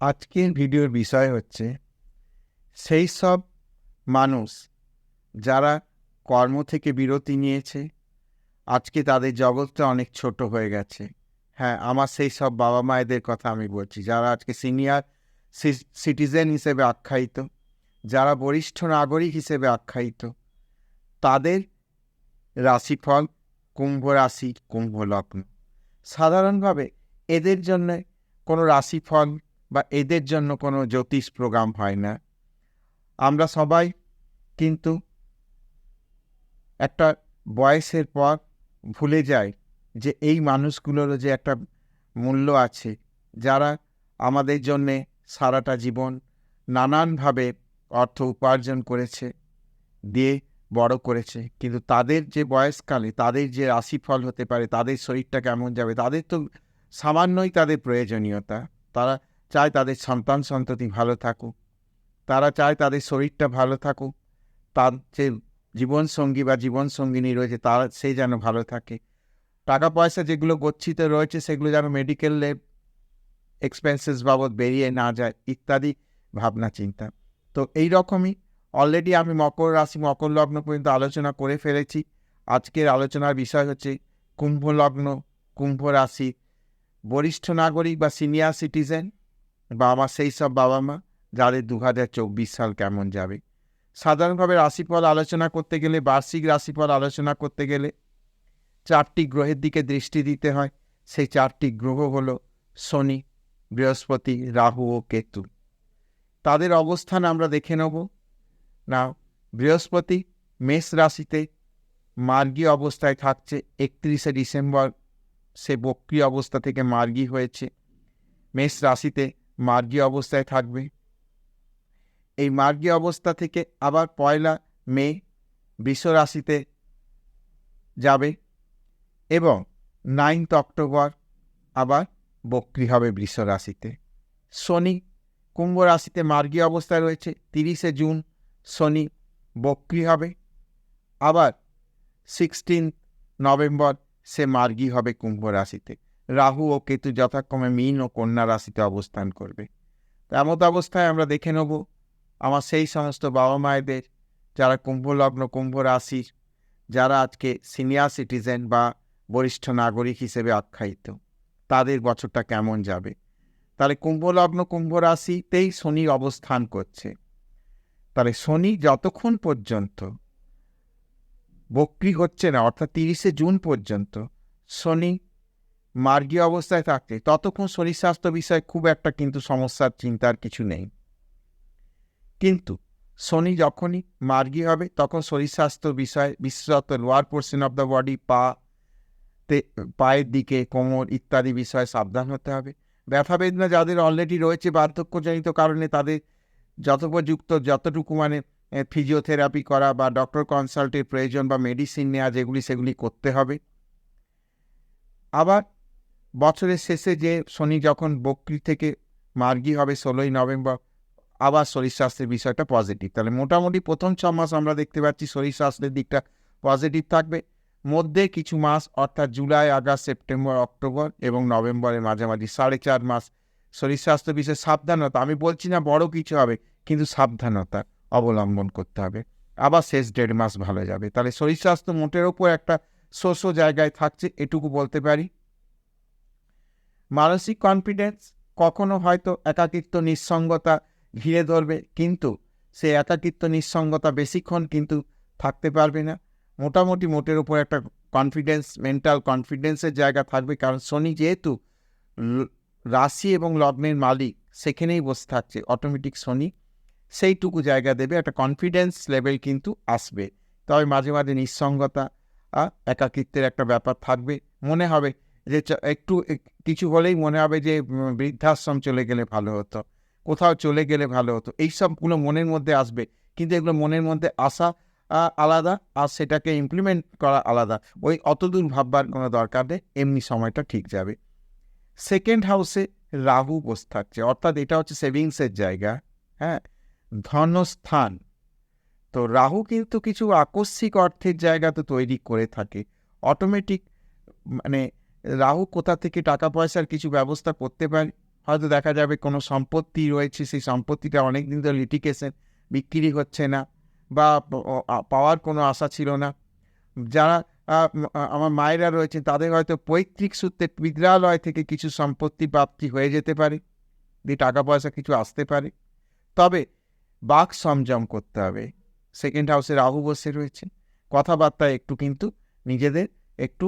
আজকের ভিডিওর বিষয় হচ্ছে, সেই সব মানুষ যারা কর্ম থেকে বিরতি নিয়েছে, আজকে তাদের জগৎটা অনেক ছোট হয়ে গেছে। হ্যাঁ আমার সেই সব বাবা মায়েদের কথা আমি বলছি, যারা আজকে সিনিয়র সিটিজেন হিসেবে আখ্যায়িত, যারা বরিষ্ঠ নাগরিক হিসেবে আখ্যায়িত, তাদের রাশিফল কুম্ভ রাশি, কুম্ভ লগ্ন। সাধারণভাবে এদের জন্য কোনো রাশিফল বা এদের জন্য কোনো জ্যোতিষ প্রোগ্রাম হয় না। আমরা সবাই কিন্তু একটা বয়সের পর ভুলে যাই যে এই মানুষগুলোরও যে একটা মূল্য আছে, যারা আমাদের জন্যে সারাটা জীবন নানানভাবে অর্থ উপার্জন করেছে, দিয়ে বড় করেছে। কিন্তু তাদের যে বয়সকালে, তাদের যে রাশিফল হতে পারে, তাদের শরীরটা কেমন যাবে, তাদের তো সামান্যই তাদের প্রয়োজনীয়তা। তারা চায় তাদের সন্তান সন্ততি ভালো থাকুক। তারা চায় তাদের শরীরটা ভালো থাকুক। তার যে জীবনসঙ্গী বা জীবনসঙ্গিনী রয়েছে, তারা সে যেন ভালো থাকে। টাকা পয়সা যেগুলো গচ্ছিত রয়েছে, সেগুলো যেন মেডিকেলে এক্সপেন্সেস বাবদ বেরিয়ে না যায়, ইত্যাদি ভাবনা, চিন্তা। তো এই রকমই অলরেডি আমি মকর রাশি, মকর লগ্ন পর্যন্ত আলোচনা করে ফেলেছি। আজকের আলোচনার বিষয় হচ্ছে কুম্ভ লগ্ন, কুম্ভ রাশি বরিষ্ঠ নাগরিক বা সিনিয়র সিটিজেন বা আমার সেই সব বাবা মা যাদের দু হাজার চব্বিশ সাল কেমন যাবে। সাধারণভাবে রাশিফল আলোচনা করতে গেলে, বার্ষিক রাশিফল আলোচনা করতে গেলে চারটি গ্রহের দিকে দৃষ্টি দিতে হয়। সেই চারটি গ্রহ হল শনি, বৃহস্পতি, রাহু ও কেতু। তাদের অবস্থান আমরা দেখে নেব। না বৃহস্পতি মেষ রাশিতে মার্গী অবস্থায় থাকছে, একত্রিশে ডিসেম্বর। সে বক্রি অবস্থা থেকে মার্গী হয়েছে। মেষ রাশিতে মার্গী অবস্থায় থাকবে। এই মার্গী অবস্থা থেকে আবার পয়লা মে বৃষ রাশিতে যাবে এবং নাইনথ অক্টোবর আবার বক্রি হবে বৃষ রাশিতে। শনি কুম্ভ রাশিতে মার্গী অবস্থায় রয়েছে, তিরিশে জুন শনি বক্রি হবে। আবার সিক্সটিন নভেম্বর সে মার্গী হবে কুম্ভ রাশিতে। রাহু ও কেতু যথাক্রমে মীন ও কন্যা রাশিতে অবস্থান করবে। এমত অবস্থায় আমরা দেখে নেব, আমার সেই সমস্ত বাবা মায়েদের, যারা কুম্ভ লগ্ন, কুম্ভ রাশির, যারা আজকে সিনিয়র সিটিজেন বা বরিষ্ঠ নাগরিক হিসেবে আখ্যায়িত, তাদের বছরটা কেমন যাবে? তাহলে কুম্ভ লগ্ন, কুম্ভ রাশিতেই শনি অবস্থান করছে। তাহলে শনি যতক্ষণ পর্যন্ত বক্রি হচ্ছে না, অর্থাৎ তিরিশে জুন পর্যন্ত, শনি মার্গী অবস্থায় থাকতে ততক্ষণ শরীর স্বাস্থ্য বিষয়ে খুব একটা কিন্তু সমস্যার চিন্তার কিছু নেই। কিন্তু শনি যখনই মার্গী হবে, তখন শরীর স্বাস্থ্য বিষয়ে বিশেষত lower portion of the body পা তে, পায়ের দিকে, কোমর ইত্যাদি বিষয়ে সাবধান হতে হবে। ব্যথা বেদনা যাদের অলরেডি রয়েছে বার্ধক্যজনিত কারণে তাদের যথোপযুক্ত যতটুকু মানে ফিজিওথেরাপি করা বা ডক্টর কনসাল্টের প্রয়োজন বা মেডিসিন নেওয়া যেগুলি সেগুলি করতে হবে। আবার বছরের শেষে যে শনি যখন বকরি থেকে মার্গি হবে ষোলোই নভেম্বর, আবার শরীর স্বাস্থ্যের বিষয়টা পজিটিভ তাহলে মোটামুটি প্রথম ছ মাস আমরা দেখতে পাচ্ছি শরীর স্বাস্থ্যের দিকটা পজিটিভ থাকবে। মধ্যে কিছু মাস, অর্থাৎ জুলাই, আগস্ট, সেপ্টেম্বর, অক্টোবর এবং নভেম্বরের মাঝামাঝি, সাড়ে চার মাস শরীর স্বাস্থ্য বিষয়ে সাবধানতা। আমি বলছি না বড় কিছু হবে, কিন্তু সাবধানতা অবলম্বন করতে হবে। আবার শেষ দেড় মাস ভালো যাবে। তাহলে শরীর স্বাস্থ্য মোটের ওপর একটা শোষ জায়গায় থাকছে, এটুকু বলতে পারি। মানসিক কনফিডেন্স কখনো হয়তো একাকিত্ব, নিঃসঙ্গতা ঘিরে ধরবে, কিন্তু সে একাকিত্ব, নিঃসঙ্গতা বেশিক্ষণ কিন্তু থাকতে পারবে না। মোটামুটি মোটের উপর একটা কনফিডেন্স মেন্টাল কনফিডেন্সের জায়গা থাকবে, কারণ শনি যেহেতু রাশি এবং লগ্নের মালিক, সেখানেই বসে থাকছে অটোমেটিক শনি। সেইটুকু জায়গা দেবে, একটা কনফিডেন্স লেভেল কিন্তু আসবে। তবে মাঝে মাঝে নিঃসঙ্গতা একাকিত্বের একটা ব্যাপার থাকবে। মনে হবে যে একটু কিছু হলেই মনে হবে যে বৃদ্ধাশ্রম চলে গেলে ভালো হতো, কোথাও চলে গেলে ভালো হতো এইসবগুলো মনের মধ্যে আসবে, কিন্তু এগুলো মনের মধ্যে আসা আলাদা, আর সেটাকে ইমপ্লিমেন্ট করা আলাদা, ওই অতদূর ভাববার কোনো দরকার নেই, এমনি সময়টা ঠিক যাবে। সেকেন্ড হাউসে রাহু বসে থাকছে, অর্থাৎ এটা হচ্ছে সেভিংসের জায়গা হ্যাঁ ধনস্থান, তো রাহু কিন্তু কিছু আকস্মিক অর্থের জায়গা তো তৈরি করে থাকে অটোমেটিক মানে রাহু কোথা থেকে টাকা পয়সার কিছু ব্যবস্থা করতে পারে? হয়তো দেখা যাবে কোনো সম্পত্তি রয়েছে, সেই সম্পত্তিটা অনেক দিন ধরে লিটিকেশন বিক্রি হচ্ছে না বা পাওয়ার কোনো আশা ছিল না। যারা আমার মায়েরা রয়েছেন, তাদের হয়তো পৈতৃক সূত্রে বিদ্যালয় থেকে কিছু সম্পত্তি প্রাপ্তি হয়ে যেতে পারে, দিয়ে টাকা পয়সা কিছু আসতে পারে। তবে বাক সংযম করতে হবে। সেকেন্ড হাউসে রাহু বসে রয়েছে। কথাবার্তায় একটু কিন্তু নিজেদের একটু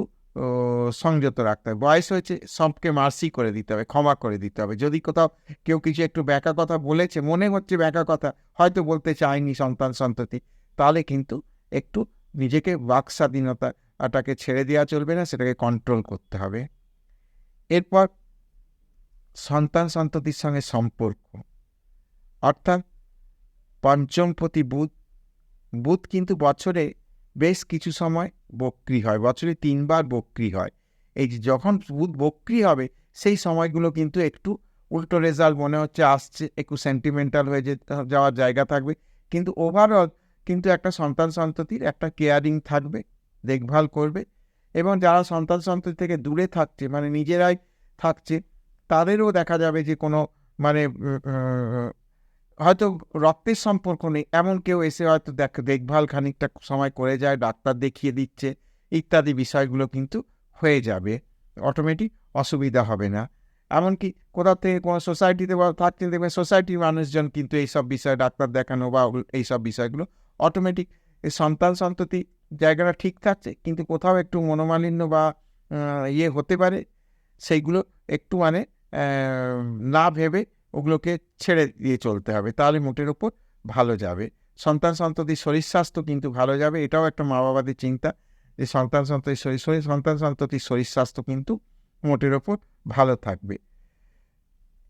সংযত রাখতে হবে। বয়স হয়েছে, সবকে মার্সি করে দিতে হবে, ক্ষমা করে দিতে হবে। যদি কোথাও কেউ কিছু একটু ব্যাকা কথা বলেছে, মনে হচ্ছে ব্যাকা কথা, হয়তো বলতে চায়নি সন্তান সন্ততি, তাহলে কিন্তু একটু নিজেকে বাক স্বাধীনতাটাকে ছেড়ে দেওয়া চলবে না, সেটাকে কন্ট্রোল করতে হবে। এরপর সন্তান সন্ততির সঙ্গে সম্পর্ক। অর্থাৎ পঞ্চমপতি বুধ বুধ কিন্তু বছরে বেশ কিছু সময় বক্রি হয়, বছরে তিনবার বক্রি হয়। এই যে যখন বুধ বক্রি হবে, সেই সময়গুলো কিন্তু একটু উল্টো রেজাল্ট মনে হচ্ছে আসছে, একটু সেন্টিমেন্টাল হয়ে যে, যাওয়ার জায়গা থাকবে। কিন্তু ওভারঅল কিন্তু একটা সন্তান সন্ততির একটা কেয়ারিং থাকবে, দেখভাল করবে এবং যারা সন্তান সন্ততি থেকে দূরে থাকছে মানে নিজেরাই থাকছে, তাদেরও দেখা যাবে যে কোনো মানে হয়তো রক্তের সম্পর্ক নেই, এমন কেউ এসে হয়তো দেখ, দেখভাল খানিকটা সময় করে যায়, ডাক্তার দেখিয়ে দিচ্ছে, ইত্যাদি বিষয়গুলো কিন্তু হয়ে যাবে। অটোমেটিক অসুবিধা হবে না। এমনকি কোথাও থেকে কোনো সোসাইটিতে বা থাকতে দেখবেন সোসাইটির মানুষজন কিন্তু এইসব বিষয়ে ডাক্তার দেখানো বা এইসব বিষয়গুলো অটোমেটিক সন্তান সন্ততি জায়গাটা ঠিক থাকছে, কিন্তু কোথাও একটু মনোমালিন্য বা ইয়ে হতে পারে, সেইগুলো একটু মানে না ভেবে ওগুলোকে ছেড়ে দিয়ে চলতে হবে, তাহলে মোটের ওপর ভালো যাবে। সন্তান সন্ততির শরীর স্বাস্থ্য কিন্তু ভালো যাবে, এটাও একটা মা বাবাদের চিন্তা যে সন্তান সন্ততির শরীর শরীর, সন্তান সন্ততির শরীর স্বাস্থ্য কিন্তু মোটের ওপর ভালো থাকবে।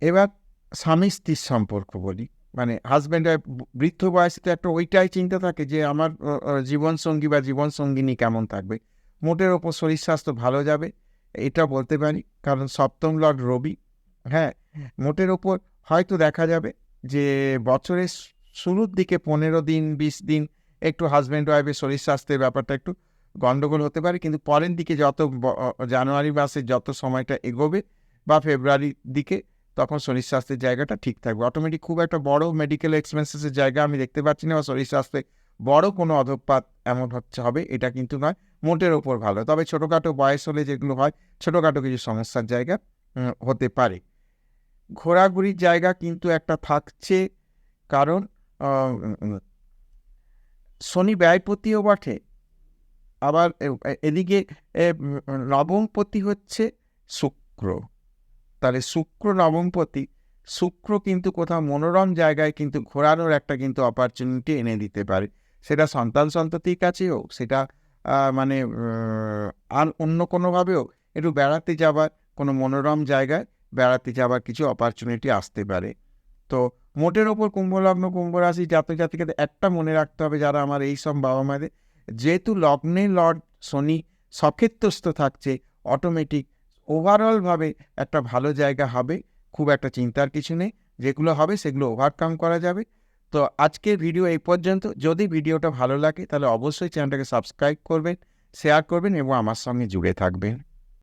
এবার স্বামী স্ত্রীর সম্পর্ক বলি মানে হাজব্যান্ড বৃদ্ধ বয়সে তো একটা ওইটাই চিন্তা থাকে যে আমার জীবনসঙ্গী বা জীবনসঙ্গিনী কেমন থাকবে। মোটের ওপর শরীর স্বাস্থ্য ভালো যাবে, এটা বলতে পারি, কারণ সপ্তম লর্ড রবি হ্যাঁ মোটের ওপর হয়তো দেখা যাবে যে বছরের শুরুর দিকে পনেরো দিন, বিশ দিন একটু হাজব্যান্ড ওয়াইফের শরীর স্বাস্থ্যের ব্যাপারটা একটু গন্ডগোল হতে পারে। কিন্তু পরের দিকে যত জানুয়ারি মাসে যত সময়টা এগোবে বা ফেব্রুয়ারির দিকে তখন শরীর স্বাস্থ্যের জায়গাটা ঠিক থাকবে। অটোমেটিক খুব একটা বড় মেডিকেল এক্সপেন্সেসের জায়গা আমি দেখতে পাচ্ছি না বা শরীর স্বাস্থ্যে বড় কোনো অধপাত এমন হচ্ছে, হবে এটা কিন্তু নয়। মোটের ওপর ভালো, তবে ছোটোখাটো বয়স হলে যেগুলো হয় ছোটোখাটো কিছু সমস্যার জায়গা হতে পারে। ঘোরাঘুরির জায়গা কিন্তু একটা থাকছে। কারণ শনি ব্যয়পতিও বটে। আবার এদিকে নবমপতি হচ্ছে শুক্র। তাহলে শুক্র নবমপতি, শুক্র কিন্তু কোথাও মনোরম জায়গায় কিন্তু ঘোরানোর একটা কিন্তু অপরচুনিটি এনে দিতে পারে। সেটা সন্তান সন্ততির কাছেই হোক, সেটা মানে আর অন্য কোনোভাবেও একটু বেড়াতে যাবার কোনো মনোরম জায়গায় বেড়াতে যাওয়ার কিছু অপরচুনিটি আসতে পারে। তো মোটের ওপর কুম্ভলগ্ন কুম্ভ রাশি জাতক জাতিকাদের একটা মনে রাখতে হবে যারা আমার এই সব বাবা মাদের যেহেতু লগ্নে লর্ড, শনি সক্ষেত্রস্থ থাকছে অটোমেটিক ওভারঅলভাবে একটা ভালো জায়গা হবে, খুব একটা চিন্তার কিছু নেই। যেগুলো হবে সেগুলো ওভারকাম করা যাবে। তো আজকের ভিডিও এই পর্যন্ত। যদি ভিডিওটা ভালো লাগে তাহলে অবশ্যই চ্যানেলটাকে সাবস্ক্রাইব করবেন শেয়ার করবেন এবং আমার সঙ্গে জুড়ে থাকবেন।